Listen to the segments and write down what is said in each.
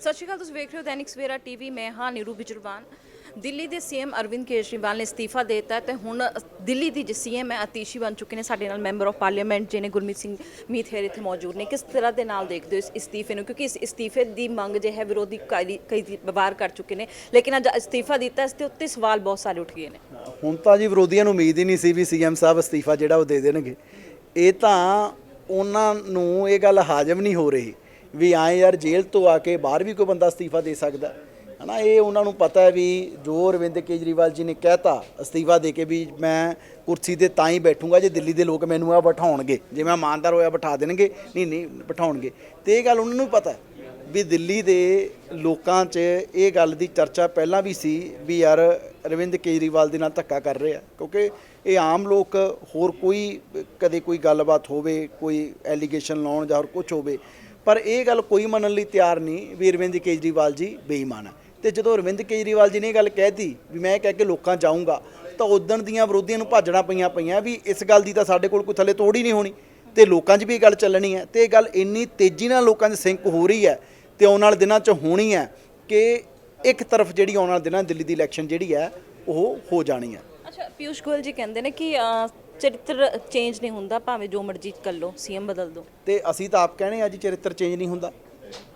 ਸਤਿ ਸ਼੍ਰੀ ਅਕਾਲ, ਤੁਸੀਂ ਵੇਖ ਰਹੇ ਹੋ ਦੈਨਿਕ ਸਵੇਰਾ ਟੀਵੀ, ਮੈਂ ਹਾਂ ਨੀਰੂ ਬਿਜਰਵਾਨ। ਦਿੱਲੀ ਦੇ ਸੀਐਮ ਅਰਵਿੰਦ ਕੇਜਰੀਵਾਲ ਨੇ ਅਸਤੀਫਾ ਦੇ ਦਿੱਤਾ ਹੈ ਤੇ ਹੁਣ ਦਿੱਲੀ ਦੀ ਜੋ ਸੀਐਮ ਹੈ ਅਤੀਸ਼ੀ ਬਣ ਚੁੱਕੇ ਨੇ, ਸਾਡੇ ਨਾਲ ਮੈਂਬਰ ਆਫ ਪਾਰਲੀਮੈਂਟ ਜਿਹਨੇ ਗੁਰਮੀਤ ਸਿੰਘ ਮੀਥੇਰ ਇੱਥੇ ਮੌਜੂਦ ਨੇ। ਕਿਸ ਤਰ੍ਹਾਂ ਦੇ ਨਾਲ ਦੇਖਦੇ ਹੋ ਇਸ ਅਸਤੀਫੇ ਨੂੰ? ਕਿਉਂਕਿ ਇਸ ਅਸਤੀਫੇ ਦੀ ਮੰਗ ਜੇ ਹੈ, ਵਿਰੋਧੀ ਕਈ ਕਈ ਵਾਰ ਕਰ ਚੁੱਕੇ ਨੇ, ਲੇਕਿਨ ਅੱਜ ਅਸਤੀਫਾ ਦਿੱਤਾ, ਇਸ ਦੇ ਉੱਤੇ ਸਵਾਲ ਬਹੁਤ ਸਾਰੇ ਉੱਠ ਗਏ ਨੇ। ਹੁਣ ਤਾਂ ਜੀ ਵਿਰੋਧੀਆਂ ਨੂੰ ਉਮੀਦ ਹੀ ਨਹੀਂ ਸੀ ਵੀ ਸੀਐਮ ਸਾਹਿਬ ਅਸਤੀਫਾ ਜਿਹੜਾ ਉਹ ਦੇ ਦੇਣਗੇ। ਇਹ ਤਾਂ ਉਹਨਾਂ ਨੂੰ ਇਹ ਗੱਲ ਹਾਜ਼ਮ ਨਹੀਂ ਹੋ ਰਹੀ। ਵੀ ਆਏ ਯਾਰ ਜੇਲ੍ਹ ਤੋਂ ਆ ਕੇ ਬਾਹਰ ਵੀ ਕੋਈ ਬੰਦਾ ਅਸਤੀਫਾ ਦੇ ਸਕਦਾ ਹਨਾ, ਇਹ ਉਹਨਾਂ ਨੂੰ ਪਤਾ ਹੈ ਵੀ ਜੋ ਅਰਵਿੰਦ ਕੇਜਰੀਵਾਲ ਜੀ ਨੇ ਕਹਿਤਾ, ਅਸਤੀਫਾ ਦੇ ਕੇ ਵੀ ਮੈਂ ਕੁਰਸੀ ਤੇ ਤਾਂ ਹੀ ਬੈਠੂੰਗਾ ਜੇ ਦਿੱਲੀ ਦੇ ਲੋਕ ਮੈਨੂੰ ਆ ਬਿਠਾਉਣਗੇ। ਜੇ ਮੈਂ ਇਮਾਨਦਾਰ ਹੋਇਆ ਬਿਠਾ ਦੇਣਗੇ। ਨਹੀਂ ਨਹੀਂ, ਬਿਠਾਉਣਗੇ। ਤੇ ਇਹ ਗੱਲ ਉਹਨਾਂ ਨੂੰ ਪਤਾ ਵੀ ਦਿੱਲੀ ਦੇ ਲੋਕਾਂ 'ਚ ਇਹ ਗੱਲ ਦੀ ਚਰਚਾ ਪਹਿਲਾਂ ਵੀ ਸੀ ਵੀ ਯਾਰ ਅਰਵਿੰਦ ਕੇਜਰੀਵਾਲ ਦੇ ਨਾਲ ਧੱਕਾ ਕਰ ਰਿਹਾ ਕਿਉਂਕਿ ਇਹ ਆਮ ਲੋਕ, ਹੋਰ ਕੋਈ ਕਦੇ ਕੋਈ ਗੱਲਬਾਤ ਹੋਵੇ, ਕੋਈ ਐਲੀਗੇਸ਼ਨ ਲਾਉਣ ਜਾਂ ਹੋਰ ਕੁਝ ਹੋਵੇ ਪਰ ਇਹ ਗੱਲ ਕੋਈ ਮੰਨਣ ਲਈ ਤਿਆਰ ਨਹੀਂ ਵੀ ਅਰਵਿੰਦ ਕੇਜਰੀਵਾਲ ਜੀ ਬੇਈਮਾਨ ਹੈ ਤੇ ਜਦੋਂ ਅਰਵਿੰਦ ਕੇਜਰੀਵਾਲ ਜੀ ਨੇ ਇਹ ਗੱਲ ਕਹਿਤੀ ਵੀ ਮੈਂ ਕਹਿ ਕੇ ਲੋਕਾਂ ਜਾਊਂਗਾ, ਤਾਂ ਉਦਣ ਦੀਆਂ ਵਿਰੋਧੀਆਂ ਨੂੰ ਭਾਜਣਾ ਪਈਆਂ ਪਈਆਂ ਵੀ ਇਸ ਗੱਲ ਦੀ ਤਾਂ ਸਾਡੇ ਕੋਲ ਕੋਈ ਥੱਲੇ ਤੋੜ ਹੀ ਨਹੀਂ ਹੋਣੀ। ਤੇ ਲੋਕਾਂ 'ਚ ਵੀ ਇਹ ਗੱਲ ਚੱਲਣੀ ਹੈ। ਤੇ ਇਹ ਗੱਲ ਇੰਨੀ ਤੇਜ਼ੀ ਨਾਲ ਲੋਕਾਂ 'ਚ ਸਿੰਕ ਹੋ ਰਹੀ ਹੈ ਤੇ ਆਉਣ ਵਾਲੇ ਦਿਨਾਂ 'ਚ ਹੋਣੀ ਹੈ ਕਿ ਇੱਕ ਤਰਫ ਜਿਹੜੀ ਆਉਣ ਵਾਲੇ ਦਿਨਾਂ ਦਿੱਲੀ ਦੀ ਇਲੈਕਸ਼ਨ ਜਿਹੜੀ ਹੈ, ਉਹ ਹੋ ਜਾਣੀ ਹੈ। ਅੱਛਾ ਪਿਊਸ਼ ਗੋਇਲ ਜੀ ਕਹਿੰਦੇ ਨੇ ਕਿ ਚਰਿੱਤਰ ਚੇਂਜ ਨਹੀਂ ਹੁੰਦਾ, ਭਾਵੇਂ ਜੋ ਮਰਜ਼ੀ ਕਰ ਲਓ ਸੀਐਮ ਬਦਲ ਦਿਓ। ਤੇ ਅਸੀਂ ਤਾਂ ਆਪ ਕਹਿੰਦੇ ਆ ਜੀ, ਚਰਿੱਤਰ ਚੇਂਜ ਨਹੀਂ ਹੁੰਦਾ।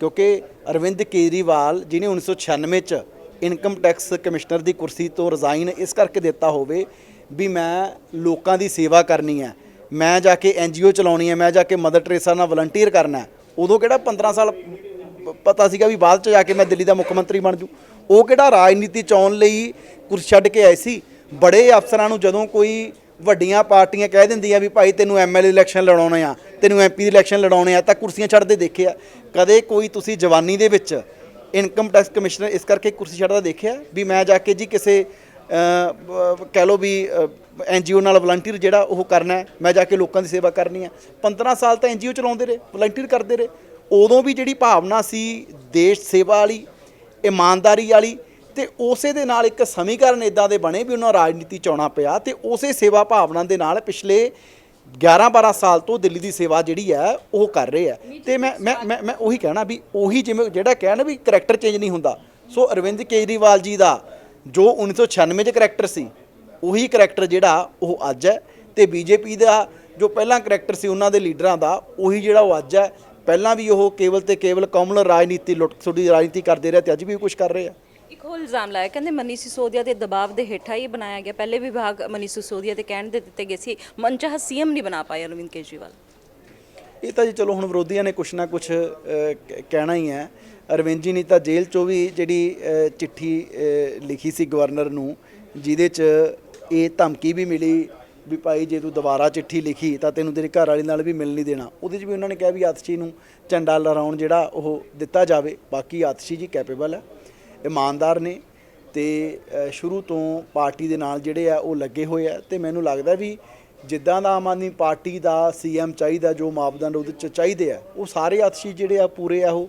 ਕਿਉਂਕਿ ਅਰਵਿੰਦ ਕੇਜਰੀਵਾਲ, ਜਿਹਨੇ 1996 ਚ ਇਨਕਮ ਟੈਕਸ ਕਮਿਸ਼ਨਰ ਦੀ ਕੁਰਸੀ ਤੋਂ ਰਿਜ਼ਾਈਨ ਇਸ ਕਰਕੇ ਦਿੱਤਾ ਹੋਵੇ ਵੀ ਮੈਂ ਲੋਕਾਂ ਦੀ ਸੇਵਾ ਕਰਨੀ ਹੈ। ਮੈਂ ਜਾ ਕੇ ਐਨਜੀਓ ਚਲਾਉਣੀ ਹੈ, ਮੈਂ ਜਾ ਕੇ ਮਦਰ ਟਰੇਸਾ ਨਾਲ ਵਲੰਟੀਅਰ ਕਰਨਾ ਉਦੋਂ ਕਿਹੜਾ 15 ਸਾਲ ਪਤਾ ਸੀਗਾ ਵੀ ਬਾਅਦ ਚ ਜਾ ਕੇ ਮੈਂ ਦਿੱਲੀ ਦਾ ਮੁੱਖ ਮੰਤਰੀ ਬਣ ਜੂ। ਉਹ ਕਿਹੜਾ ਰਾਜਨੀਤੀ 'ਚ ਆਉਣ ਲਈ ਕੁਰਸੀ ਛੱਡ ਕੇ ਆਏ ਸੀ? ਬੜੇ ਅਫਸਰਾਂ ਨੂੰ ਜਦੋਂ ਕੋਈ ਵੱਡੀਆਂ ਪਾਰਟੀਆਂ ਕਹਿ ਦਿੰਦੀਆਂ ਵੀ ਭਾਈ ਤੈਨੂੰ ਐਮਐਲਏ ਇਲੈਕਸ਼ਨ ਲੜਾਉਣੇ ਆ ਤੈਨੂੰ ਐਮਪੀ ਇਲੈਕਸ਼ਨ ਲੜਾਉਣੇ ਆ ਤਾਂ ਕੁਰਸੀਆਂ ਛੱਡਦੇ ਦੇਖਿਆ। ਕਦੇ ਕੋਈ ਤੁਸੀਂ ਜਵਾਨੀ ਦੇ ਵਿੱਚ ਇਨਕਮ ਟੈਕਸ ਕਮਿਸ਼ਨਰ ਇਸ ਕਰਕੇ ਕੁਰਸੀ ਛੱਡਦਾ ਦੇਖਿਆ ਵੀ ਮੈਂ ਜਾ ਕੇ ਜੀ ਕਿਸੇ ਅਹ, ਬ- ਕਹਿ ਲਓ ਵੀ ਐਨਜੀਓ ਨਾਲ ਵਲੰਟੀਅਰ ਜਿਹੜਾ ਉਹ ਕਰਨਾ ਮੈਂ ਜਾ ਕੇ ਲੋਕਾਂ ਦੀ ਸੇਵਾ ਕਰਨੀ ਹੈ। 15 ਸਾਲ ਤਾਂ ਐਨਜੀਓ ਚਲਾਉਂਦੇ ਰਹੇ ਵਲੰਟੀਅਰ ਕਰਦੇ ਰਹੇ। ਉਦੋਂ ਵੀ ਜਿਹੜੀ ਭਾਵਨਾ ਸੀ ਦੇਸ਼ ਸੇਵਾ ਵਾਲੀ ਇਮਾਨਦਾਰੀ ਵਾਲੀ ਤੇ ਉਸੇ ਦੇ ਨਾਲ ਇੱਕ ਸਮੀਕਰਨ ਇਦਾਂ ਦੇ ਬਣੇ ਵੀ ਉਹਨਾਂ ਰਾਜਨੀਤੀ ਚਾਉਣਾ ਪਿਆ ਤੇ ਉਸੇ ਸੇਵਾ ਭਾਵਨਾ ਦੇ ਨਾਲ ਪਿਛਲੇ 11 12 ਸਾਲ ਤੋਂ ਦਿੱਲੀ ਦੀ ਸੇਵਾ ਜਿਹੜੀ ਹੈ ਉਹ ਕਰ ਰਹੇ ਆ ਤੇ ਮੈਂ ਮੈਂ ਮੈਂ ਮੈਂ ਉਹੀ ਕਹਿਣਾ ਵੀ ਉਹੀ ਜਿਵੇਂ ਜਿਹੜਾ ਕਹਿਣਾ ਵੀ ਕਰੈਕਟਰ ਚੇਂਜ ਨਹੀਂ ਹੁੰਦਾ। ਸੋ ਅਰਵਿੰਦ ਕੇਜਰੀਵਾਲ ਜੀ ਦਾ ਜੋ 1996 ਚ ਕਰੈਕਟਰ ਸੀ ਉਹੀ ਕਰੈਕਟਰ ਜਿਹੜਾ ਉਹ ਅੱਜ ਹੈ ਤੇ ਬੀਜੇਪੀ ਦਾ ਜੋ ਪਹਿਲਾਂ ਕਰੈਕਟਰ ਸੀ ਉਹਨਾਂ ਦੇ ਲੀਡਰਾਂ ਦਾ ਉਹੀ ਜਿਹੜਾ ਉਹ ਅੱਜ ਹੈ। ਪਹਿਲਾਂ ਵੀ ਉਹ ਕੇਵਲ ਤੇ ਕੇਵਲ ਕੌਮਲ ਰਾਜਨੀਤੀ ਲੁੱਟ ਖਸੁੱਟ ਰਾਜਨੀਤੀ ਕਰਦੇ ਰਹੇ ਤੇ ਅੱਜ ਵੀ ਕੁਝ ਕਰ ਰਹੇ ਆ। ਉਹ ਇਲਜ਼ਾਮ ਲਾਇਆ। ਕਹਿੰਦੇ ਮਨੀਸ਼ ਸਿਸੋਦੀਆ ਦੇ ਦਬਾਅ ਦੇ ਹੇਠਾਂ ਹੀ ਬਣਾਇਆ ਗਿਆ। ਪਹਿਲੇ ਵਿਭਾਗ ਮਨੀਸ਼ ਸਿਸੋਦੀਆ ਦੇ ਕਹਿਣ ਦੇ ਦਿੱਤੇ ਗਏ ਸੀ ਮਨਚਾਹ ਸੀਐਮ ਨਹੀਂ ਬਣਾ ਪਾਏ ਅਰਵਿੰਦ ਕੇਜਰੀਵਾਲ। ਇਹ ਤਾਂ ਜੀ ਚਲੋ ਹੁਣ ਵਿਰੋਧੀਆਂ ਨੇ ਕੁਛ ਨਾ ਕੁਛ ਕਹਿਣਾ ਹੀ ਹੈ। ਅਰਵਿੰਦ ਜੀ ਨੇ ਤਾਂ ਜੇਲ੍ਹ ਚੋਂ ਵੀ ਜਿਹੜੀ ਚਿੱਠੀ ਲਿਖੀ ਸੀ ਗਵਰਨਰ ਨੂੰ, ਜਿਹਦੇ 'ਚ ਇਹ ਧਮਕੀ ਵੀ ਮਿਲੀ ਵੀ ਭਾਈ ਜੇ ਤੂੰ ਦੁਬਾਰਾ ਚਿੱਠੀ ਲਿਖੀ ਤਾਂ ਤੈਨੂੰ ਤੇਰੇ ਘਰ ਵਾਲੀ ਨਾਲ ਵੀ ਮਿਲ ਨਹੀਂ ਦੇਣਾ। ਉਹਦੇ 'ਚ ਵੀ ਉਹਨਾਂ ਨੇ ਕਿਹਾ ਵੀ ਆਤਸ਼ੀ ਨੂੰ ਝੰਡਾ ਲਹਿਰਾਉਣ ਜਿਹੜਾ ਉਹ ਦਿੱਤਾ ਜਾਵੇ। ਬਾਕੀ ਆਤਸ਼ੀ ਜੀ ਕੈਪੇਬਲ ਹੈ। ਇਮਾਨਦਾਰ ਨੇ ਤੇ ਸ਼ੁਰੂ ਤੋਂ ਪਾਰਟੀ ਦੇ ਨਾਲ ਜਿਹੜੇ ਆ ਉਹ ਲੱਗੇ ਹੋਏ ਆ ਤੇ ਮੈਨੂੰ ਲੱਗਦਾ ਵੀ ਜਿੱਦਾਂ ਦਾ ਆਮ ਆਦਮੀ ਪਾਰਟੀ ਦਾ ਸੀਐਮ ਚਾਹੀਦਾ, ਜੋ ਮਾਪਦੰਡ ਉਹਦੇ ਚ ਚਾਹੀਦੇ ਆ, ਉਹ ਸਾਰੇ ਅਤਸ਼ੀ ਜਿਹੜੇ ਆ ਪੂਰੇ ਆ ਉਹ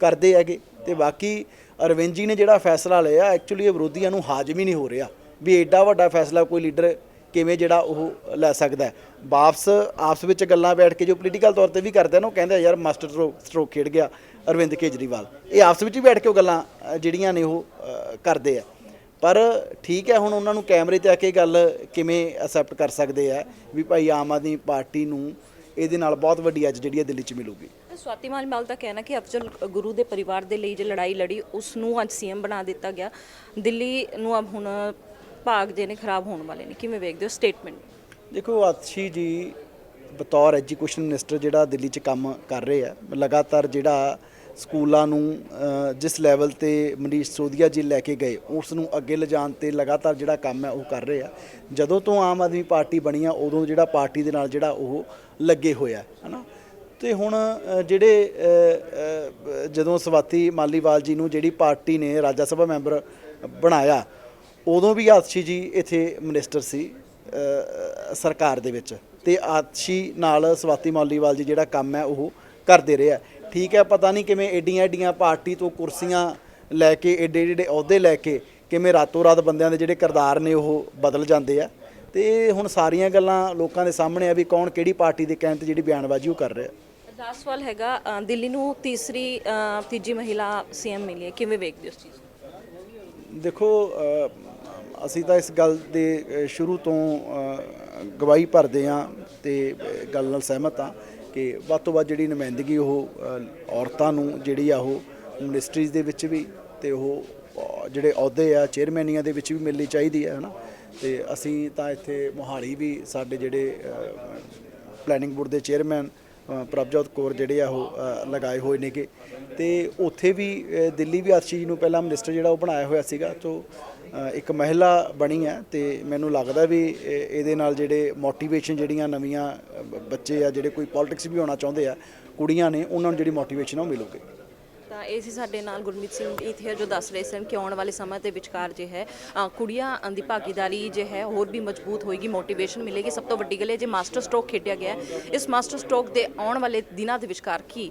ਕਰਦੇ ਹੈਗੇ। ਤੇ ਬਾਕੀ ਅਰਵਿੰਦ ਜੀ ਨੇ ਜਿਹੜਾ ਫੈਸਲਾ ਲਿਆ ਐਕਚੁਅਲੀ ਇਹ ਵਿਰੋਧੀਆਂ ਨੂੰ ਹਾਜ਼ਮ ਹੀ ਨਹੀਂ ਹੋ ਰਿਹਾ ਵੀ ਐਡਾ ਵੱਡਾ ਫੈਸਲਾ ਕੋਈ ਲੀਡਰ ਕਿਵੇਂ ਜਿਹੜਾ ਉਹ ਲੈ ਸਕਦਾ। ਵਾਪਸ, ਆਪਸ ਵਿੱਚ ਗੱਲਾਂ ਬੈਠ ਕੇ ਜੋ ਪੋਲੀਟੀਕਲ ਤੌਰ ਤੇ ਵੀ ਕਰਦੇ ਨੇ, ਉਹ ਕਹਿੰਦੇ ਯਾਰ ਮਾਸਟਰ ਸਟ੍ਰੋਕ ਸਟ੍ਰੋਕ ਖੇਡ ਗਿਆ। ਅਰਵਿੰਦ ਕੇਜਰੀਵਾਲ। ਇਹ ਆਪਸ ਵਿੱਚ ਹੀ ਬੈਠ ਕੇ ਉਹ ਗੱਲਾਂ ਅ, ਜਿਹੜੀਆਂ ਨੇ ਉਹ ਅ, ਕਰਦੇ ਆ। ਪਰ ਠੀਕ ਹੈ ਹੁਣ ਉਹਨਾਂ ਨੂੰ ਕੈਮਰੇ ਤੇ ਆ ਕੇ ਗੱਲ ਕਿਵੇਂ ਅਸੈਪਟ ਕਰ ਸਕਦੇ ਆ ਵੀ ਭਾਈ ਆਮ ਆਦਮੀ ਪਾਰਟੀ ਨੂੰ ਇਹਦੇ ਨਾਲ ਬਹੁਤ ਵੱਡੀ ਅੱਜ ਜਿਹੜੀ ਹੈ ਦਿੱਲੀ 'ਚ ਮਿਲੂਗੀ। ਸਵਾਤੀ ਮਾਲੀਵਾਲ ਦਾ ਕਹਿਣਾ ਕਿ ਅਫਜ਼ਲ ਗੁਰੂ ਦੇ ਪਰਿਵਾਰ ਦੇ ਲਈ ਜੇ ਲੜਾਈ ਲੜੀ ਉਸ ਨੂੰ ਅੱਜ ਸੀਐਮ ਬਣਾ ਦਿੱਤਾ ਗਿਆ। ਦਿੱਲੀ ਨੂੰ ਅਬ ਹੁਣ ਭਾਗ ਜੇ ਨੇ ਖਰਾਬ ਹੋਣ ਵਾਲੇ ਨੇ। ਕਿਵੇਂ ਵੇਖਦੇ ਹੋ ਸਟੇਟਮੈਂਟ ਦੇਖੋ ਆਤਸ਼ੀ ਜੀ ਬਤੌਰ ਐਜੂਕੇਸ਼ਨ ਮਿਨਿਸਟਰ ਜਿਹੜਾ ਦਿੱਲੀ 'ਚ ਕੰਮ ਕਰ ਰਹੇ ਆ ਲਗਾਤਾਰ ਜਿਹੜਾ ਸਕੂਲਾਂ ਨੂੰ ਜਿਸ ਲੈਵਲ ਤੇ ਮਨੀਸ਼ ਸੋਧੀਆ ਜੀ ਲੈ ਕੇ ਗਏ ਉਸ ਨੂੰ ਅੱਗੇ ਲਿਜਾਣ ਤੇ ਲਗਾਤਾਰ ਜਿਹੜਾ ਕੰਮ ਹੈ ਉਹ ਕਰ ਰਹੇ ਆ। ਜਦੋਂ ਤੋਂ ਆਮ ਆਦਮੀ ਪਾਰਟੀ ਬਣੀ ਆ, ਉਦੋਂ ਜਿਹੜਾ ਪਾਰਟੀ ਦੇ ਨਾਲ ਜਿਹੜਾ ਉਹ ਲੱਗੇ ਹੋਇਆ, ਹਨਾ? ਤੇ ਹੁਣ ਜਿਹੜੇ ਜਦੋਂ ਸਵਾਤੀ ਮਾਲੀਵਾਲ ਜੀ ਨੂੰ ਜਿਹੜੀ ਪਾਰਟੀ ਨੇ ਰਾਜ ਸਭਾ ਮੈਂਬਰ ਬਣਾਇਆ, ਉਦੋਂ ਵੀ ਆਤਸ਼ੀ ਜੀ ਇੱਥੇ ਮਿਨਿਸਟਰ ਸੀ ਸਰਕਾਰ ਦੇ ਵਿੱਚ। ਤੇ ਆਤਸ਼ੀ ਨਾਲ ਸਵਾਤੀ ਮਾਲੀਵਾਲ ਜੀ ਜਿਹੜਾ ਕੰਮ ਹੈ ਉਹ ਕਰਦੇ ਰਿਹਾ ਠੀਕ ਹੈ ਪਤਾ ਨਹੀਂ ਕਿਵੇਂ ਏਡੀਆਂ ਏਡੀਆਂ ਪਾਰਟੀ ਤੋਂ ਕੁਰਸੀਆਂ ਲੈ ਕੇ ਏਡੇ ਏਡੇ ਅਹੁਦੇ ਲੈ ਕੇ ਕਿਵੇਂ ਰਾਤੋਂ ਰਾਤ ਬੰਦਿਆਂ ਦੇ ਜਿਹੜੇ ਕਿਰਦਾਰ ਨੇ ਉਹ ਬਦਲ ਜਾਂਦੇ ਆ। ਤੇ ਹੁਣ ਸਾਰੀਆਂ ਗੱਲਾਂ ਲੋਕਾਂ ਦੇ ਸਾਹਮਣੇ ਆ ਵੀ ਕੌਣ ਕਿਹੜੀ ਪਾਰਟੀ ਦੇ ਕਹਿਣ ਤੇ ਜਿਹੜੀ ਬਿਆਨਬਾਜ਼ੀ ਉਹ ਕਰ ਰਿਹਾ। ਲਾਸਟ ਸਵਾਲ ਹੈਗਾ ਅ, ਦਿੱਲੀ ਨੂੰ ਤੀਸਰੀ ਅ, ਤੀਜੀ ਮਹਿਲਾ ਸੀਐਮ ਮਿਲੀ ਹੈ ਕਿਵੇਂ ਵੇਖਦੇ ਹੋ ਇਸ ਚੀਜ਼ ਨੂੰ? ਦੇਖੋ ਅ, ਅਸੀਂ ਤਾਂ ਇਸ ਗੱਲ ਦੇ ਅ, ਸ਼ੁਰੂ ਤੋਂ ਅ, ਗਵਾਹੀ ਭਰਦੇ ਹਾਂ ਤੇ ਅ, ਗੱਲ ਨਾਲ ਸਹਿਮਤ ਹਾਂ ਕਿ ਵੱਧ ਤੋਂ ਵੱਧ ਜਿਹੜੀ ਨੁਮਾਇੰਦਗੀ ਉਹ ਔਰਤਾਂ ਨੂੰ ਜਿਹੜੀ ਆ ਉਹ ਮਿਨਿਸਟਰੀਜ਼ ਦੇ ਵਿੱਚ ਵੀ ਤੇ ਉਹ ਜਿਹੜੇ ਅਹੁਦੇ ਆ ਚੇਅਰਮੈਨੀਆਂ ਦੇ ਵਿੱਚ ਵੀ ਮਿਲਣੀ ਚਾਹੀਦੀ ਹੈ, ਹਨਾ? ਤੇ ਅਸੀਂ ਤਾਂ ਇੱਥੇ ਮੋਹਾਲੀ ਵੀ ਸਾਡੇ ਜਿਹੜੇ ਪਲੈਨਿੰਗ ਬੋਰਡ ਦੇ ਚੇਅਰਮੈਨ ਪ੍ਰਭਜੋਤ ਕੌਰ ਜਿਹੜੇ ਆ ਉਹ ਲਗਾਏ ਹੋਏ ਨੇਗੇ। ਤੇ ਉੱਥੇ ਵੀ ਦਿੱਲੀ ਵੀ ਅਰਸ਼ੀ ਜੀ ਨੂੰ ਪਹਿਲਾਂ ਮਿਨਿਸਟਰ ਜਿਹੜਾ ਉਹ ਬਣਾਇਆ ਹੋਇਆ ਸੀਗਾ, ਤੋਂ ਇੱਕ ਮਹਿਲਾ ਬਣੀ ਹੈ ਤੇ ਮੈਨੂੰ ਲੱਗਦਾ ਵੀ ਇਹਦੇ ਨਾਲ ਜਿਹੜੇ ਮੋਟੀਵੇਸ਼ਨ ਜਿਹੜੀਆਂ ਨਵੀਆਂ ਬੱਚੇ ਆ ਜਿਹੜੇ ਕੋਈ ਪੋਲਿਟਿਕਸ ਵੀ ਹੋਣਾ ਚਾਹੁੰਦੇ ਆ, ਕੁੜੀਆਂ ਨੇ ਉਹਨਾਂ ਨੂੰ ਜਿਹੜੀ ਮੋਟੀਵੇਸ਼ਨ ਆ ਉਹ ਮਿਲੂਗੀ। ਤਾਂ ਇਹ ਸੀ ਸਾਡੇ ਨਾਲ ਗੁਰਮੀਤ ਸਿੰਘ ਇਥੇ ਜੋ ਦੱਸ ਰਹੇ ਸਨ ਕਿ ਆਉਣ ਵਾਲੇ ਸਮੇਂ ਦੇ ਵਿਚਕਾਰ ਜੇ ਹੈ ਕੁੜੀਆਂ ਦੀ ਭਾਗੀਦਾਰੀ ਜੇ ਹੈ, ਹੋਰ ਵੀ ਮਜ਼ਬੂਤ ਹੋਏਗੀ ਮੋਟੀਵੇਸ਼ਨ ਮਿਲੇਗੀ। ਸਭ ਤੋਂ ਵੱਡੀ ਗੱਲ ਹੈ, ਜੇ ਮਾਸਟਰ ਸਟ੍ਰੋਕ ਖੇਡਿਆ ਗਿਆ ਇਸ ਮਾਸਟਰ ਸਟ੍ਰੋਕ ਦੇ ਆਉਣ ਵਾਲੇ ਦਿਨਾਂ ਦੇ ਵਿਚਕਾਰ ਕੀ